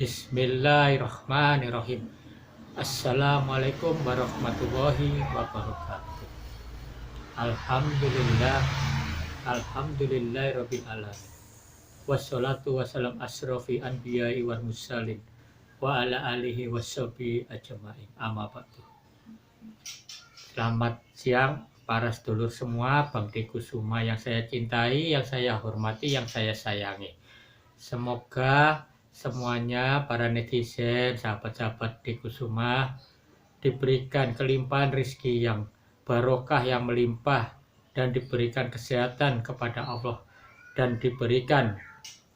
Bismillahirrahmanirrahim. Assalamualaikum warahmatullahi wabarakatuh. Alhamdulillah. Alhamdulillahirabbil alamin. Wassalatu wassalam asrofi anbiya'i wal mursalin wa ala alihi washabi ajmain. Amma ba'du. Selamat siang para sedulur semua, Bangde Kusuma yang saya cintai, yang saya hormati, yang saya sayangi. Semoga semuanya para netizen, sahabat-sahabat di Kusuma diberikan kelimpahan rizki yang barokah yang melimpah dan diberikan kesehatan kepada Allah dan diberikan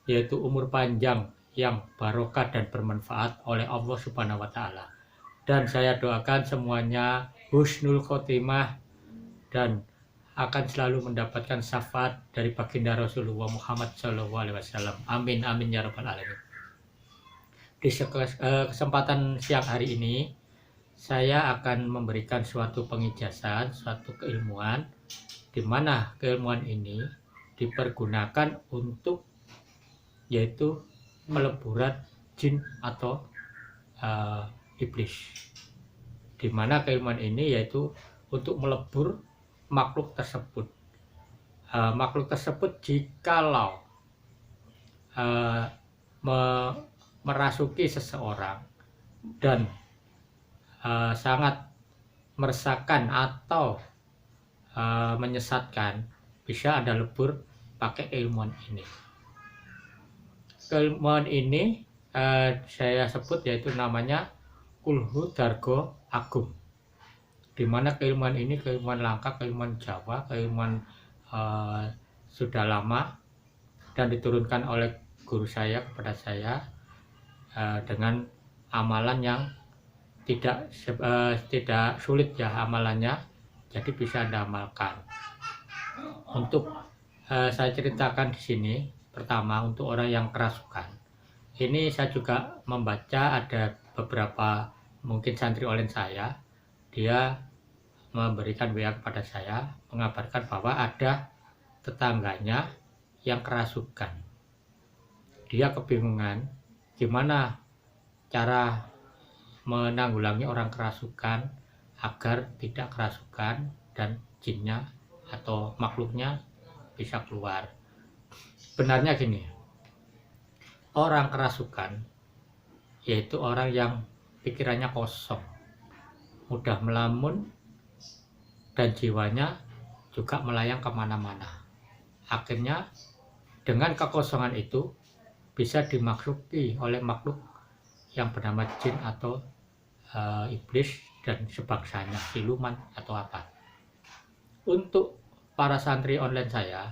yaitu umur panjang yang barokah dan bermanfaat oleh Allah Subhanahu wa taala. Dan saya doakan semuanya husnul khotimah dan akan selalu mendapatkan syafaat dari baginda Rasulullah Muhammad SAW. Amin amin ya rabbal alamin di eh, kesempatan siang hari ini saya akan memberikan suatu pengijazan, suatu keilmuan di mana keilmuan ini dipergunakan untuk yaitu meleburan jin atau uh, iblis. Di mana keilmuan ini yaitu untuk melebur makhluk tersebut. Uh, makhluk tersebut jikalau uh, me merasuki seseorang dan uh, sangat meresahkan atau uh, menyesatkan bisa ada lebur pakai keilmuan ini. Keilmuan ini uh, saya sebut yaitu namanya kulhu dargo agung di mana keilmuan ini keilmuan langka keilmuan Jawa keilmuan uh, sudah lama dan diturunkan oleh guru saya kepada saya uh, dengan amalan yang tidak uh, tidak sulit ya amalannya jadi bisa anda amalkan. Untuk uh, saya ceritakan di sini pertama untuk orang yang kerasukan. Ini saya juga membaca ada beberapa mungkin santri oleh saya dia memberikan WA kepada saya mengabarkan bahwa ada tetangganya yang kerasukan. Dia kebingungan gimana cara menanggulangi orang kerasukan agar tidak kerasukan dan jinnya atau makhluknya bisa keluar? Benarnya gini orang kerasukan yaitu orang yang pikirannya kosong mudah melamun dan jiwanya juga melayang ke mana-mana. Akhirnya dengan kekosongan itu bisa dimaksuki oleh makhluk yang bernama jin atau uh, iblis dan sebangsanya siluman atau apa. Untuk para santri online saya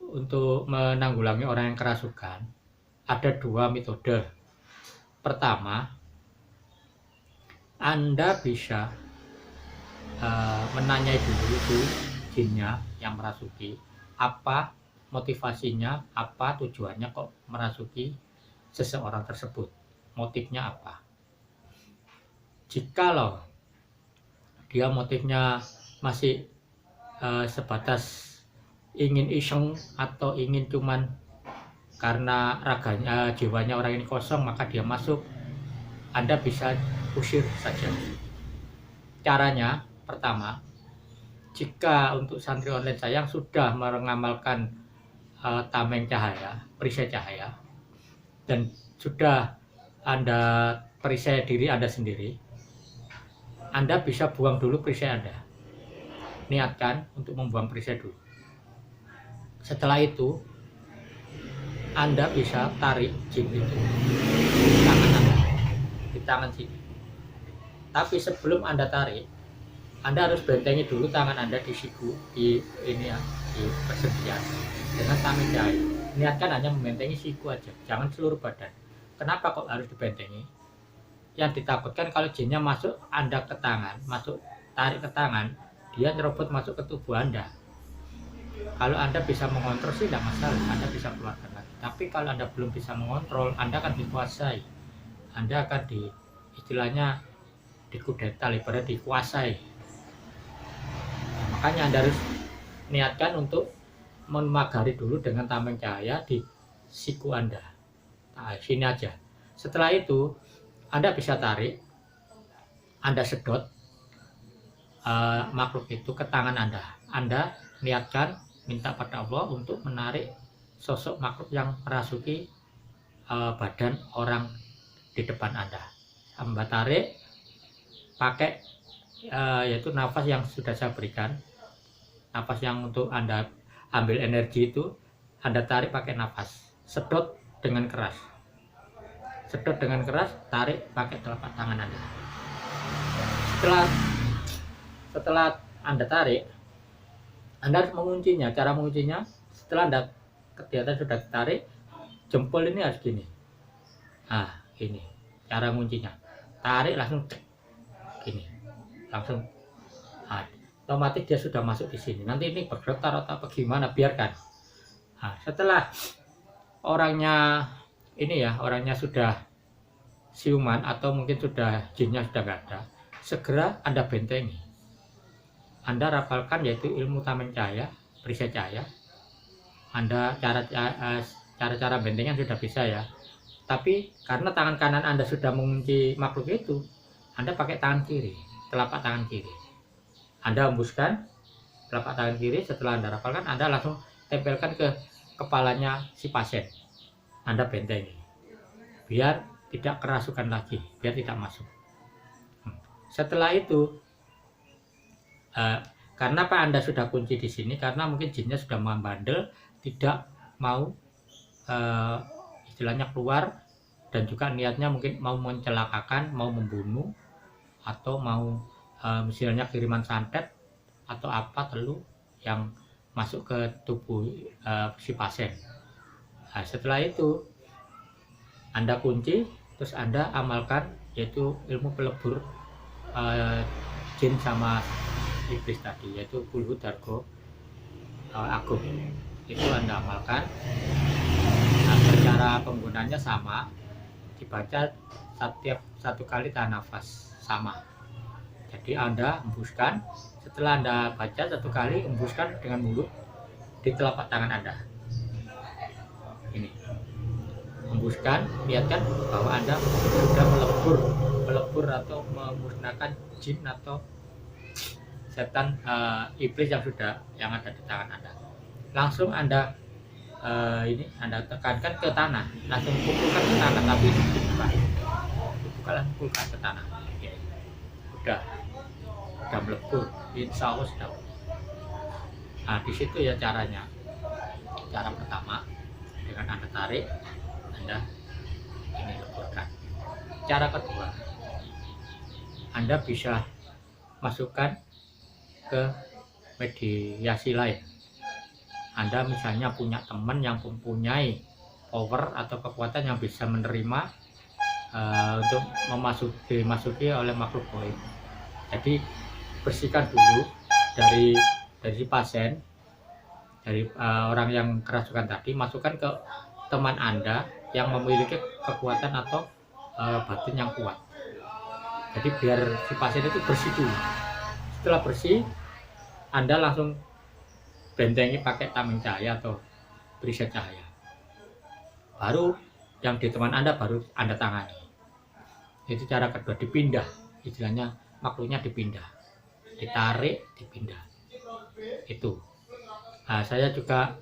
untuk menanggulangi orang yang kerasukan ada dua metode. Pertama anda bisa uh, menanyai dulu itu jinnya yang merasuki apa motivasinya apa tujuannya kok merasuki seseorang tersebut? Motifnya apa? Jikalau dia motifnya masih uh, sebatas ingin iseng atau ingin cuman karena raganya jiwanya orang ini kosong maka dia masuk anda bisa usir saja. Caranya pertama jika untuk santri online saya yang sudah mengamalkan uh, tameng cahaya, perisai cahaya, dan sudah Anda perisai diri Anda sendiri, Anda bisa buang dulu perisai Anda. Niatkan untuk membuang perisai dulu. Setelah itu, Anda bisa tarik jin itu di tangan Anda, di tangan sini. Tapi sebelum Anda tarik, anda harus bentengi dulu tangan Anda di siku, di ini ya, di persendian dengan jahit. Niatkan hanya membentengi siku aja, jangan seluruh badan. Kenapa kok harus dibentengi? Yang ditakutkan kalau jinnya masuk Anda ke tangan, masuk tarik ke tangan, dia nyerobot masuk ke tubuh Anda. Kalau Anda bisa mengontrol sih tidak masalah, Anda bisa keluarkan lagi. Tapi kalau Anda belum bisa mengontrol, Anda akan dikuasai. Anda akan di istilahnya dikudeta, ibarat dikuasai makanya anda harus niatkan untuk memagari dulu dengan tameng cahaya di siku anda. Nah, sini aja. Setelah itu anda bisa tarik anda sedot uh, makhluk itu ke tangan anda. Anda niatkan minta pada Allah untuk menarik sosok makhluk yang merasuki uh, badan orang di depan anda. Anda tarik pakai uh, yaitu nafas yang sudah saya berikan nafas yang untuk anda ambil energi itu anda tarik pakai nafas. Sedot dengan keras. Sedot dengan keras tarik pakai telapak tangan anda. Setelah setelah anda tarik anda harus menguncinya. Cara menguncinya setelah anda kegiatan sudah tarik jempol ini harus gini. Ah ini. Cara menguncinya tarik langsung gini. Langsung otomatis dia sudah masuk di sini. Nanti ini bergetar atau apa gimana biarkan. Nah, setelah orangnya ini ya orangnya sudah siuman atau mungkin sudah jinnya sudah nggak ada segera anda bentengi. Anda rapalkan yaitu ilmu tamen cahaya perisai cahaya. Anda cara eh, cara-cara bentengan sudah bisa ya. Tapi karena tangan kanan anda sudah mengunci makhluk itu anda pakai tangan kiri telapak tangan kiri anda hembuskan telapak tangan kiri setelah anda rapalkan anda langsung tempelkan ke kepalanya si pasien. Anda bentengi biar tidak kerasukan lagi biar tidak masuk. Hmm. setelah itu uh, karena apa anda sudah kunci di sini? Karena mungkin jinnya sudah membandel tidak mau uh, istilahnya keluar dan juga niatnya mungkin mau mencelakakan mau membunuh atau mau misalnya kiriman santet atau apa telu yang masuk ke tubuh uh, si pasien. Nah, setelah itu Anda kunci, terus Anda amalkan yaitu ilmu pelebur uh, jin sama iblis tadi yaitu kulhu dargo uh, agung itu Anda amalkan. Nah, cara penggunanya sama, dibaca setiap satu kali tahan nafas sama jadi anda hembuskan setelah anda baca satu kali hembuskan dengan mulut di telapak tangan anda. Ini. Hembuskan lihatkan bahwa anda sudah melebur melebur atau memusnahkan jin atau setan uh, iblis yang sudah yang ada di tangan anda. Langsung anda uh, ini anda tekankan ke tanah. Langsung pukulkan ke tanah tapi dibuka. Pukulkan ke tanah. Sudah sudah melebur insya Allah sudah nah di situ ya caranya. Cara pertama dengan anda tarik anda ini leburkan. Cara kedua anda bisa masukkan ke mediasi lain. Anda misalnya punya teman yang mempunyai power atau kekuatan yang bisa menerima uh, untuk memasuki dimasuki oleh makhluk goib. Jadi bersihkan dulu dari dari pasien dari uh, orang yang kerasukan tadi masukkan ke teman anda yang memiliki kekuatan atau uh, batin yang kuat. Jadi biar si pasien itu bersih dulu. Setelah bersih, anda langsung bentengi pakai tameng cahaya atau perisai cahaya. Baru yang di teman anda baru anda tangani itu cara kedua dipindah istilahnya makhluknya dipindah ditarik dipindah. Itu. Nah, saya juga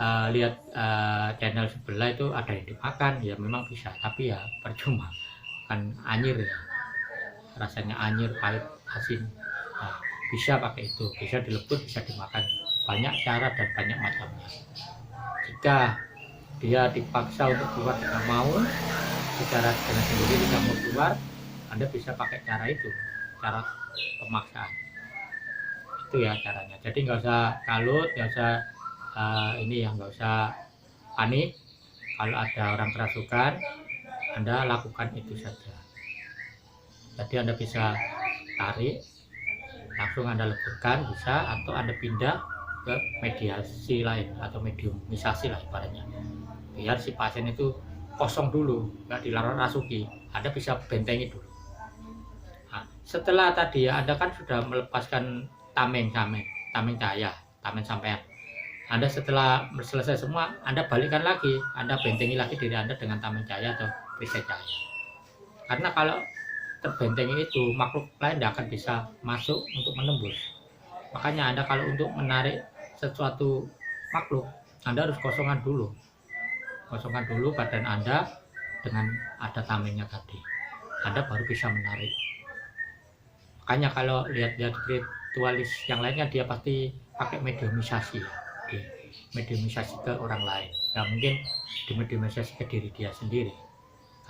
uh, lihat uh, channel sebelah itu ada yang dimakan ya memang bisa tapi ya percuma. Kan anyir ya. Rasanya anyir pahit asin. Nah, bisa pakai itu. Bisa dilebur bisa dimakan. Banyak cara dan banyak macamnya. Jika dia dipaksa untuk keluar tidak mau secara dengan sendiri tidak mau keluar Anda bisa pakai cara itu cara pemaksaan itu ya caranya. Jadi nggak usah kalut nggak usah uh, ini ya nggak usah panik. Kalau ada orang kerasukan Anda lakukan itu saja. Jadi Anda bisa tarik langsung Anda leburkan bisa atau Anda pindah ke mediasi lain atau mediumisasi lah ibaratnya. Biar si pasien itu kosong dulu nggak dilarang rasuki. Anda bisa bentengi dulu. Nah, setelah tadi ya Anda kan sudah melepaskan tameng tameng tameng cahaya tameng sampean Anda setelah selesai semua, Anda balikkan lagi, Anda bentengi lagi diri Anda dengan tameng cahaya atau perisai cahaya. Karena kalau terbentengi itu, makhluk lain tidak akan bisa masuk untuk menembus. Makanya Anda kalau untuk menarik sesuatu makhluk, Anda harus kosongan dulu. Kosongkan dulu badan Anda dengan ada tamengnya tadi. Anda baru bisa menarik. Makanya kalau lihat-lihat ritualis yang lainnya dia pasti pakai mediumisasi. Di mediumisasi ke orang lain. Nggak mungkin di mediumisasi ke diri dia sendiri.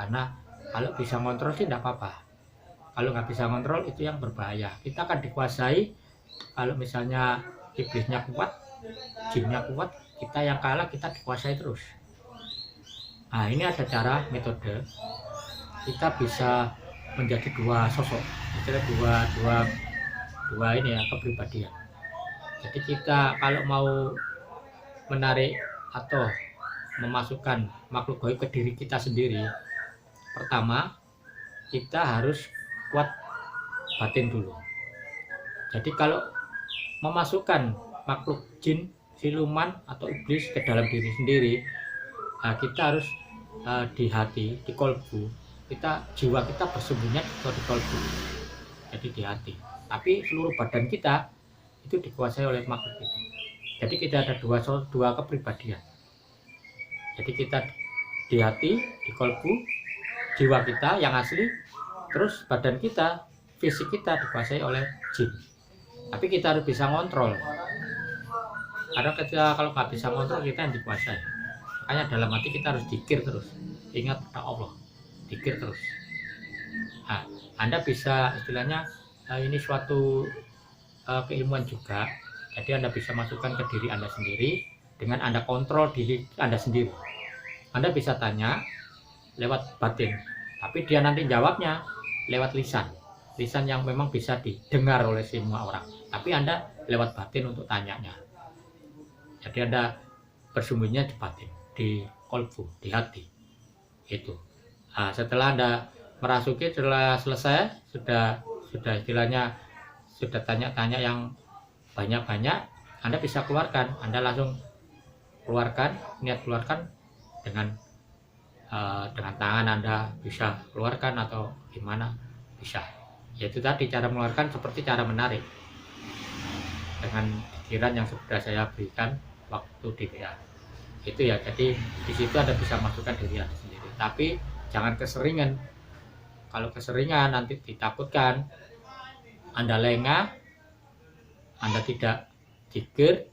Karena kalau bisa kontrol sih tidak apa-apa. Kalau nggak bisa kontrol itu yang berbahaya. Kita akan dikuasai kalau misalnya iblisnya kuat jinnya kuat kita yang kalah kita dikuasai terus. Nah ini ada cara metode. Kita bisa menjadi dua sosok. Istilah dua dua dua ini ya kepribadian. Jadi kita kalau mau menarik atau memasukkan makhluk gaib ke diri kita sendiri pertama kita harus kuat batin dulu. Jadi kalau memasukkan makhluk jin siluman atau iblis ke dalam diri sendiri nah kita harus uh, di hati di kolbu. Kita jiwa kita bersembunyi di kolbu. Jadi di hati tapi seluruh badan kita itu dikuasai oleh makhluk itu jadi kita ada dua dua kepribadian. Jadi kita di hati di kolbu jiwa kita yang asli terus badan kita fisik kita dikuasai oleh jin. Tapi kita harus bisa ngontrol. Karena ketika kalau nggak bisa ngontrol kita yang dikuasai. Makanya dalam hati kita harus dikir terus. Ingat pada Allah dikir terus. Nah, Anda bisa istilahnya eh, ini suatu uh, keilmuan juga. Jadi Anda bisa masukkan ke diri Anda sendiri dengan Anda kontrol diri Anda sendiri. Anda bisa tanya lewat batin, tapi dia nanti jawabnya lewat lisan. Lisan yang memang bisa didengar oleh semua orang. Tapi Anda lewat batin untuk tanyanya. Jadi Anda bersembunyinya di batin, di kolbu, di hati. Itu. Nah, setelah Anda merasuki setelah selesai sudah sudah istilahnya sudah tanya-tanya yang banyak-banyak Anda bisa keluarkan. Anda langsung keluarkan niat keluarkan dengan uh, dengan tangan Anda bisa keluarkan atau gimana bisa. Yaitu tadi cara mengeluarkan seperti cara menarik. Dengan pikiran yang sudah saya berikan waktu di WA itu ya jadi di situ Anda bisa masukkan diri Anda sendiri. Tapi jangan keseringan. Kalau keseringan nanti ditakutkan anda lengah, Anda tidak jikir,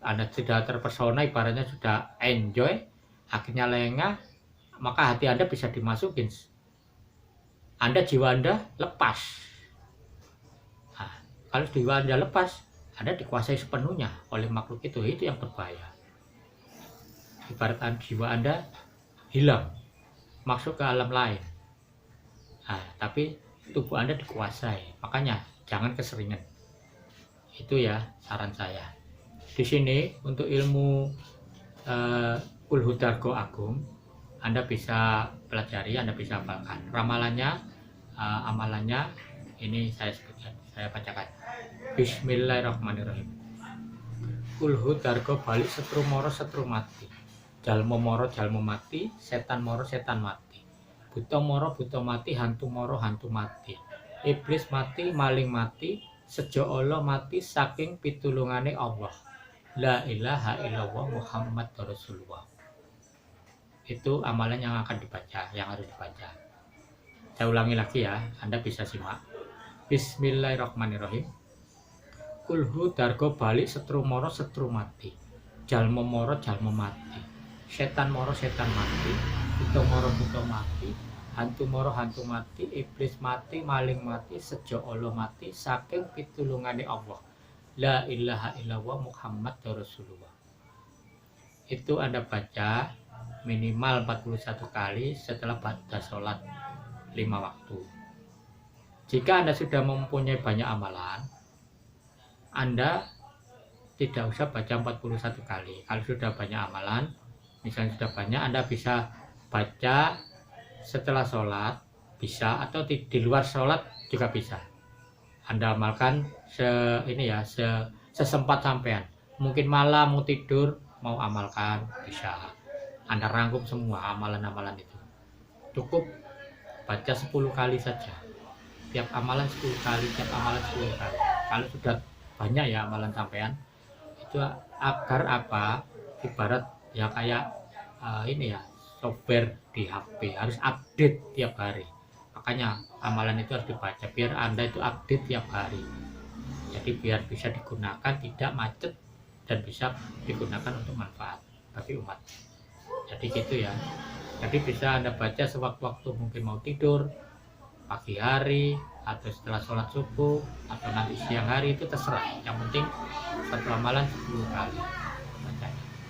Anda sudah terpesona, ibaratnya sudah enjoy, akhirnya lengah, maka hati Anda bisa dimasukin. Anda jiwa Anda lepas. Nah, kalau jiwa Anda lepas, Anda dikuasai sepenuhnya oleh makhluk itu, itu yang berbahaya. Ibarat jiwa Anda hilang, masuk ke alam lain. Nah, tapi tubuh Anda dikuasai. Makanya jangan keseringan. Itu ya saran saya. Di sini untuk ilmu uh, Ulhudargo Agung Anda bisa pelajari Anda bisa hafalkan ramalannya uh, amalannya ini saya sebutkan saya bacakan. Bismillahirrahmanirrahim. Ulhu dargo balik setru moro setru mati. Jalmo moro jalmo mati. Setan moro setan mati. Buto moro buto mati. Hantu moro hantu mati iblis mati maling mati sejo Allah mati saking pitulungane Allah. La ilaha illallah Muhammad Rasulullah. Itu amalan yang akan dibaca yang harus dibaca. Saya ulangi lagi ya Anda bisa simak. Bismillahirrahmanirrahim. Kulhu dargo balik setru moro setru mati. Jalmo moro jalmo mati. Setan moro setan mati. Buto moro buto mati hantu moro hantu mati iblis mati maling mati sejo Allah mati saking pitulungane Allah. La ilaha illallah Muhammad Rasulullah. Itu anda baca minimal 41 kali setelah baca sholat lima waktu. Jika anda sudah mempunyai banyak amalan anda tidak usah baca 41 kali. Kalau sudah banyak amalan misalnya sudah banyak anda bisa baca setelah sholat bisa atau di, di luar sholat juga bisa. Anda amalkan se ini ya se, sesempat sampean. Mungkin malam mau tidur mau amalkan bisa. Anda rangkum semua amalan-amalan itu. Cukup baca 10 kali saja. Tiap amalan 10 kali tiap amalan 10 kali. Kalau sudah banyak ya amalan sampean itu agar apa? Ibarat ya kayak uh, ini ya software di HP harus update tiap hari. Makanya amalan itu harus dibaca biar anda itu update tiap hari. Jadi biar bisa digunakan tidak macet dan bisa digunakan untuk manfaat bagi umat. Jadi gitu ya. Jadi bisa anda baca sewaktu-waktu mungkin mau tidur pagi hari atau setelah sholat subuh atau nanti siang hari itu terserah. Yang penting satu amalan 10 kali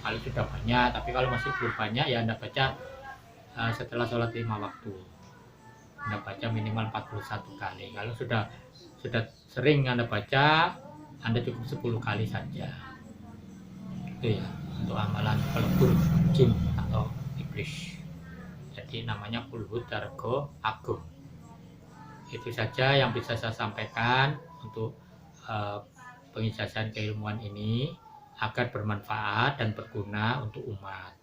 kalau sudah banyak tapi kalau masih belum banyak ya anda baca uh, setelah sholat lima waktu. Anda baca minimal 41 kali. Kalau sudah sudah sering anda baca anda cukup 10 kali saja. Itu ya untuk amalan pelebur jin atau iblis. Jadi namanya kulhut dargo agung. Itu saja yang bisa saya sampaikan untuk uh, pengijazahan keilmuan ini agar bermanfaat dan berguna untuk umat.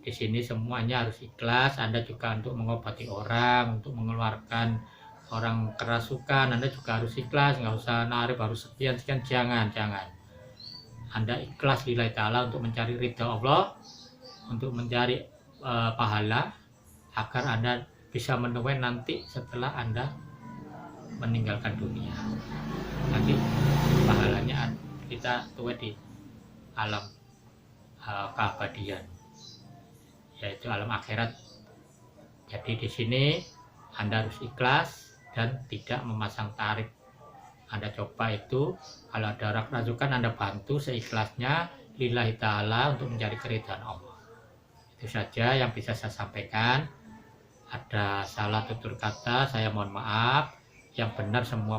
Di sini semuanya harus ikhlas. Anda juga untuk mengobati orang, untuk mengeluarkan orang kerasukan, Anda juga harus ikhlas. Nggak usah narik harus sekian sekian, jangan jangan. Anda ikhlas lillahi ta'ala untuk mencari ridha Allah, untuk mencari uh, pahala, agar Anda bisa menuai nanti setelah Anda meninggalkan dunia. Nanti pahalanya kita tuai di alam uh, keabadian, yaitu alam akhirat. Jadi di sini Anda harus ikhlas dan tidak memasang tarif. Anda coba itu, kalau ada orang rasukan Anda bantu seikhlasnya lillahi ta'ala untuk mencari keridhaan Allah. Itu saja yang bisa saya sampaikan ada salah tutur kata saya mohon maaf yang benar semua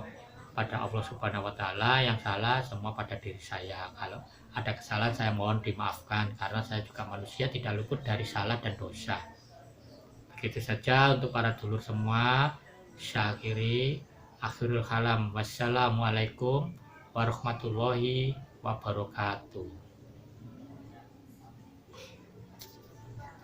pada Allah Subhanahu wa taala yang salah semua pada diri saya kalau ada kesalahan saya mohon dimaafkan karena saya juga manusia tidak luput dari salah dan dosa. Begitu saja untuk para dulur semua. Syakiri akhirul kalam. Wassalamualaikum warahmatullahi wabarakatuh